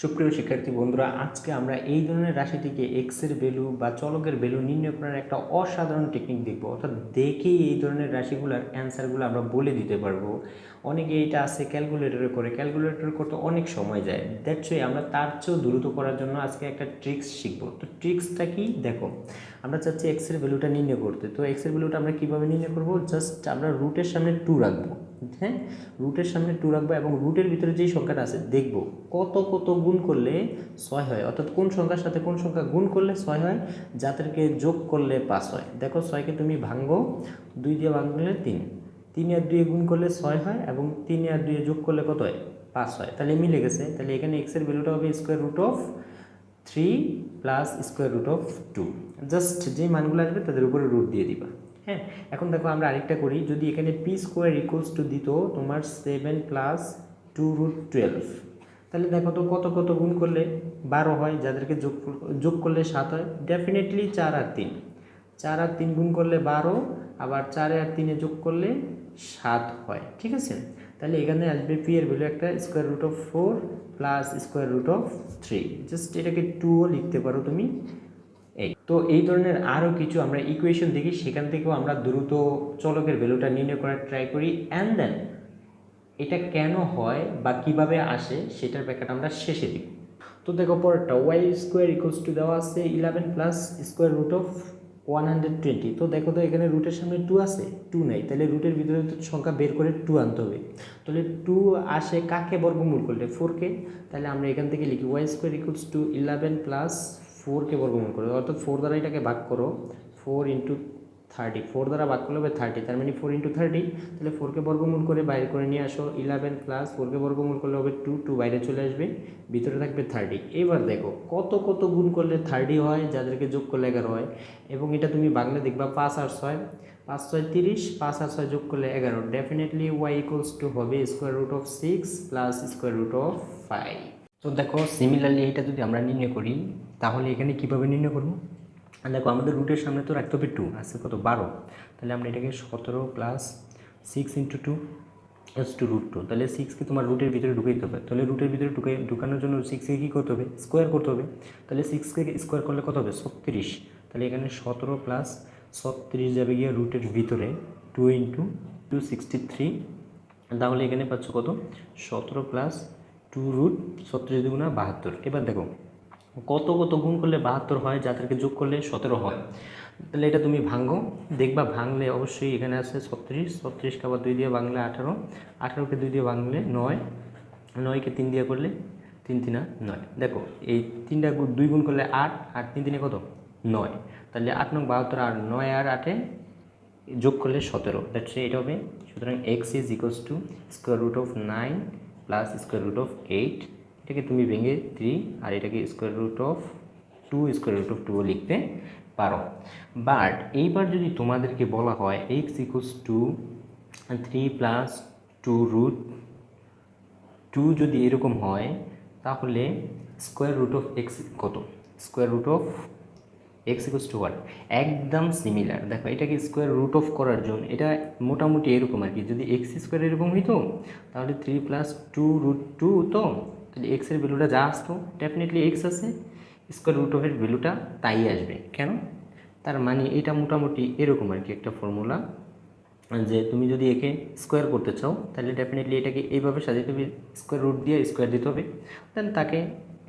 সুপ্রিয় শিক্ষার্থী বন্ধুরা, আজকে আমরা এই ধরনের রাশিটিকে এক্সের ভ্যালু বা চলকের ভ্যালু নির্ণয় করার একটা অসাধারণ টেকনিক দেখব। অর্থাৎ দেখেই এই ধরনের রাশিগুলোর অ্যান্সারগুলো আমরা বলে দিতে পারব। অনেকে এটা আছে ক্যালকুলেটরে করে। ক্যালকুলেটর করতে অনেক সময় যায়। দ্যাটস ওয়ে আমরা তার চেয়েও দ্রুত করার জন্য আজকে একটা ট্রিক্স শিখব। তো ট্রিক্সটা কি? দেখো, আমরা চাচ্ছি এক্সের ভ্যালুটা নির্ণয় করতে। তো এক্সের ভ্যালুটা আমরা কীভাবে নির্ণয় করব? জাস্ট আমরা রুটের সামনে টু রাখব। হ্যাঁ রুটের সামনে টু রাখব এবং রুটের ভিতরে যেই সংখ্যাটা আছে, দেখব কত কত গুণ করলে ছয় হয়। অর্থাৎ কোন সংখ্যার সাথে কোন সংখ্যা গুণ করলে ছয় হয়? যাদেরকে যোগ করলে পাঁচ হয়। দেখো ছয়কে তুমি ভাঙবো, দুই দিয়ে ভাঙলে তিন। তিন আর দুয়ে গুণ করলে ছয় হয় এবং তিন আর দুয়ে যোগ করলে কত হয়? পাঁচ হয়। তাহলে মিলে গেছে। তাহলে এখানে এক্সের ভ্যালুটা হবে square root of three plus square root of two just যে মানগুলো আসবে তাদের উপরে রুট দিয়ে দিবা। হ্যাঁ এখন দেখো আমরা আরেকটা করি। যদি এখানে পি স্কোয়ার ইকুয়ালস টু দিত তোমার seven plus two root twelve তাহলে দেখো তো কত কত গুণ করলে বারো হয়, যাদেরকে যোগ যোগ করলে সাত হয় ডেফিনেটলি চার আর তিন। চার আর তিন গুণ করলে বারো, আবার চারে আর তিনে যোগ করলে সাত হয়, ঠিক আছে? তাহলে এখানে আসবে পি এর ভ্যালু একটা square root of four plus square root of three just এটাকে টুও লিখতে পারো তুমি। এই। তো এই ধরনের আরও কিছু আমরা ইকুয়েশন দেখি, সেখান থেকেও আমরা দ্রুত চলকের ভ্যালুটা নির্ণয় করার ট্রাই করি। অ্যান্ড দেন এটা কেন হয় বা কীভাবে আসে সেটার ব্যাখ্যাটা আমরা শেষে দিই তো দেখো, পরেরটা ওয়াই স্কোয়ার ইকুয়ালস টু দেওয়া আছে eleven plus square root of one hundred twenty তো দেখো তো এখানে রুটের সামনে টু আছে টু নাই। তাহলে রুটের ভিতরে তো সংখ্যা বের করে টু আনতে হবে। তাহলে টু আসে কাকে বর্গমূল করলে? ফোরকে তাহলে আমরা এখান থেকে লিখি Y square equals to eleven plus ফোরকে বর্গমূল করো, অর্থাৎ ফোর দ্বারা এটাকে ভাগ করো ফোর ইন্টু থার্টি ফোর দ্বারা ভাগ করলে হবে থার্টি তার মানে ফোর ইন্টু থার্টি তাহলে ফোরকে বর্গমূল করে বাইরে করে নিয়ে আসো ইলেভেন প্লাস ফোরকে বর্গমূল করলে হবে টু টু বাইরে চলে আসবে, ভিতরে থাকবে থার্টি এবার দেখো, কত কত গুণ করলে থার্টি হয়, যাদেরকে যোগ করলে এগারো হয়, এবং এটা তুমি বাংলা দেখবা পাঁচ আর ছয়, পাঁচ ছয় তিরিশ, পাঁচ আর ছয় যোগ করলে এগারো। ডেফিনেটলি ওয়াই ইকুয়ালস টু হবে square root of six plus square root of five তো দেখো সিমিলারলি এটা যদি আমরা নির্ণয় করি, তাহলে এখানে কীভাবে নির্ণয় করব? দেখো, আমাদের রুটের সামনে তো রাখতে হবে টু আছে কত বারো। তাহলে আমরা এটাকে সতেরো plus six into two as two root two তাহলে সিক্সকে তোমার রুটের ভিতরে ঢুকে দিতে হবে। তাহলে রুটের ভিতরে ঢুকে, ঢুকানোর জন্য সিক্সকে কী করতে হবে? স্কোয়ার করতে হবে। তাহলে সিক্সকে স্কোয়ার করলে কত হবে? ছত্রিশ। তাহলে এখানে সতেরো প্লাস ছত্রিশ যাবে গিয়ে রুটের ভিতরে two into two sixty three তাহলে এখানে পাচ্ছ কত? সতেরো প্লাস টু রুট ছত্রিশ দুগুণা বাহাত্তর। এবার দেখো, কত কত গুণ করলে বাহাত্তর হয়, যাদেরকে যোগ করলে সতেরো হয়। তাহলে এটা তুমি ভাঙো। দেখবা, ভাঙলে অবশ্যই এখানে আছে ছত্রিশ। ছত্রিশকে আবার দুই দিয়ে ভাঙলে আঠারো। আঠারোকে দুই দিয়ে ভাঙলে নয়। নয়কে তিন দিয়ে করলে তিন তিনা নয়। দেখো, এই তিনটা দুই গুণ করলে আট, আর তিন তিনে কত? নয়। তাহলে আট নং বাহাত্তর আর নয় আর আটে যোগ করলে সতেরো। দ্যাটস এটা হবে। সুতরাং X is equals to square root of nine plus square root of eight এটাকে তুমি ভেঙে থ্রি আর এটাকে square root of two square root of টুও লিখতে পারো। বাট এইবার যদি তোমাদেরকে বলা হয় X equals to three plus two root two যদি এরকম হয়, তাহলে স্কোয়ার রুট অফ এক্স কত? Square root of X equals to one একদম সিমিলার দেখো, এটাকে স্কোয়ার রুট অফ করার জন্য এটা মোটামুটি এরকম আর কি। যদি এক্স স্কোয়ার এরকম হইতো, তাহলে three plus two root two তো এক্সের ভ্যালুটা যা আসতো ডেফিনেটলি এক্স আছে। স্কোয়ার রুট অফের ভ্যালুটা তাই আসবে। কেন? তার মানে এটা মোটামুটি এরকম আর কি একটা ফর্মুলা যে তুমি যদি একে স্কোয়ার করতে চাও, তাহলে ডেফিনেটলি এটাকে এইভাবে সাজাতে হবে স্কোয়ার রুট দিয়ে স্কোয়ার দিতে হবে। দেন তাকে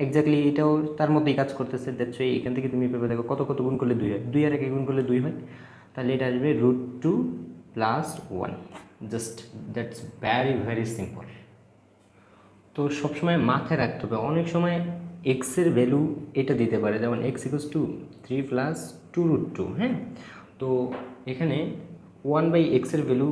এক্স্যাক্টলি এটাও তার মধ্যেই কাজ করতেছে দেখছ এখান থেকে তুমি ভেবে দেখো কত কত গুণ করলে দুই হয়। দুই আর এক গুণ করলে দুই হয়। তাহলে এটা আসবে root two plus one just that's very very simple তো সবসময় মাথায় রাখতে হবে, অনেক সময় এক্সের ভ্যালু এটা দিতে পারে, যেমন X equals to three plus two root two হ্যাঁ? তো এখানে ওয়ান বাই এক্সের ভ্যালু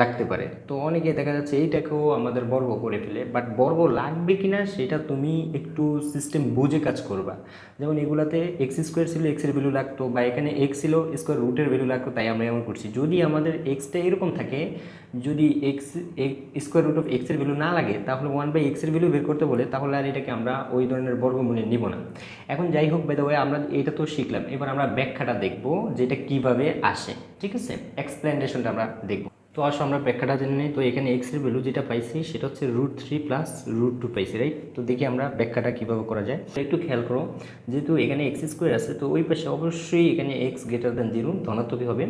লাগতে পারে। তো অনেকে দেখা যাচ্ছে এইটাকেও আমাদের বর্গ করে ফেলে বাট বর্গ লাগবে কি না সেটা তুমি একটু সিস্টেম বুঝে কাজ করবা। যেমন এগুলাতে এক্স স্কোয়ার ছিল এক্সের ভ্যালু লাগতো বা এখানে এক্স ছিল স্কোয়ার রুটের ভ্যালু লাগতো, তাই আমরা এমন করছি। যদি আমাদের এক্সটা এরকম থাকে, যদি এক্স স্কোয়ার রুট অফ এক্সের ভ্যালু না লাগে, তাহলে ওয়ান বাই এক্সের ভ্যালু বের করতে বলে, তাহলে আর এটাকে আমরা ওই ধরনের বর্গমূলে নিব না। এখন যাই হোক বেদা আমরা এটা তো শিখলাম। এবার আমরা ব্যাখ্যাটা দেখব যে এটা কীভাবে আসে। ঠিক আছে? এক্সপ্লেনেশনটা আমরা দেখব। তো আসো আমরা ব্যাখ্যাটা জেনে নিই। তো এখানে এক্সের ভ্যালু যেটা পাইছি, সেটা হচ্ছে root three plus root two পাইছি রাইট তো দেখি আমরা ব্যাখ্যাটা কীভাবে করা যায়। একটু খেয়াল করো, যেহেতু এখানে এক্স স্কোয়ার আছে, তো ওই পাশে অবশ্যই এখানে এক্স গ্রেটার দ্যান জিরো ধনাত্মকই হবে।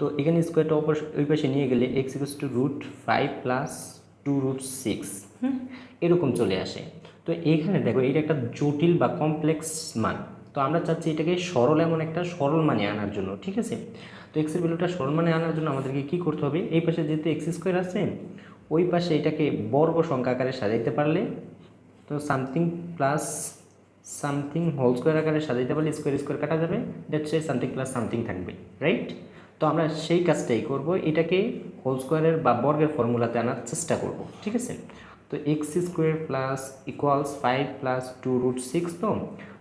তো এখানে স্কোয়ারটা ওই পাশে নিয়ে গেলে X equals to root five plus two root six এরকম চলে আসে। তো এখানে দেখো এটা একটা জটিল বা কমপ্লেক্স মান। তো আমরা চাচ্ছি এটাকে সরল এমন একটা সরল মানে আনার জন্য, ঠিক আছে? তো এক্সের ভ্যালুটা সরল মানে আনার জন্য আমাদেরকে কী করতে হবে? এই পাশে যেহেতু এক্স স্কোয়ার আছে, ওই পাশে এটাকে বর্গ সংখ্যা আকারে সাজাইতে পারলে, তো something plus something whole square আকারে সাজাইতে পারলে স্কোয়ার স্কোয়ার কাটা যাবে that's a something plus something থাকবে রাইট তো আমরা সেই কাজটাই করব, এটাকে হোল স্কোয়ারের বা বর্গের ফর্মুলাতে আনার চেষ্টা করব, ঠিক আছে? তো X square plus equals five plus two root six তো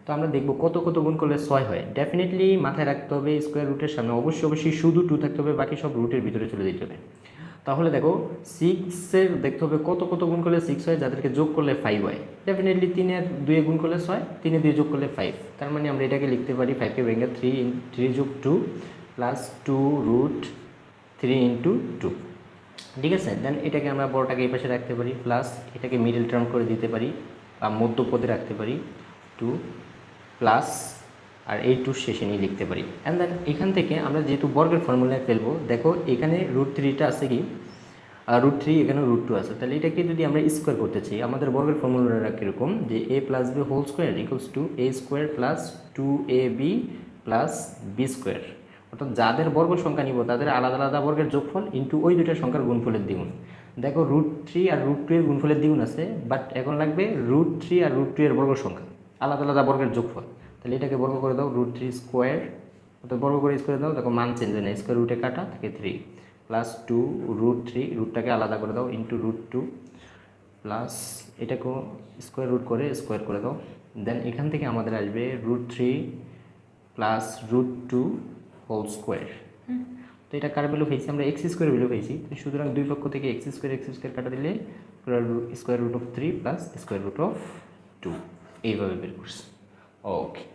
তো আমরা দেখব কত কত গুণ করলে ছয় হয়। ডেফিনেটলি মাথায় রাখতে হবে স্কোয়ার রুটের সামনে। অবশ্যই অবশ্যই শুধু টু থাকতে হবে, বাকি সব রুটের ভিতরে চলে যেতে হবে। তাহলে দেখো সিক্সের দেখতে হবে কত কত গুণ করলে সিক্স হয়, যাদেরকে যোগ করলে ফাইভ হয়। ডেফিনেটলি তিনের দুয়ে গুণ করলে ছয়, তিনে দুয়ে যোগ করলে ফাইভ তার মানে আমরা এটাকে লিখতে পারি ফাইভকে ভেঙে থ্রি থ্রি যোগ two plus two root three into two ঠিক আছে? দেন এটাকে আমরা বড়টাকে এই পাশে রাখতে পারি প্লাস এটাকে মিডল টার্ম করে দিতে পারি, বা মধ্যপদে রাখতে পারি টু প্লাস আর এই টু শেষে নিয়ে লিখতে পারি। অ্যান্ড দেন এখান থেকে আমরা যেহেতু বর্গের ফর্মুলায় ফেলব, দেখো এখানে রুট থ্রিটা আছে কি? রুট থ্রি এখানে রুট টু আছে। তাহলে এটাকে যদি আমরা স্কোয়ার করতে চাই, আমাদের বর্গের ফর্মুলাটা কীরকম? যে A plus B whole square equals to A square plus two A B plus B square অর্থাৎ যাদের বর্গ সংখ্যা নিব, তাদের আলাদা আলাদা বর্গের যোগফল ইন্টু ওই দুইটা সংখ্যার গুণফলের দ্বিগুণ। দেখো রুট থ্রি আর রুট টু এর গুণফলের দ্বিগুণ আছে বাট এখন লাগবে রুট থ্রি আর রুট টু এর বর্গ সংখ্যা। আলাদা আলাদা বর্গের যোগফল। তাহলে এটাকে বর্গ করে দাও রুট থ্রি স্কোয়ার অর্থাৎ বর্গ করে স্কোয়ার দাও দেখো মান চেঞ্জ হয় না স্কোয়ার রুটে কাটা থাকে three plus two root three রুটটাকে আলাদা করে দাও ইন্টু রুট টু প্লাস এটাকেও স্কোয়ার রুট করে স্কোয়ার করে দাও। দেন এখান থেকে আমাদের আসবে root three plus root two whole square তো এটা কার ভ্যালু পেয়েছি? আমরা এক্স স্কোয়ার ভ্যালু পেয়েছি। সুতরাং দুই পক্ষ থেকে এক্স স্কোয়ার এক্স স্কোয়ার কাটা দিলে square root of three plus square root of two এইভাবে বের করছি ওকে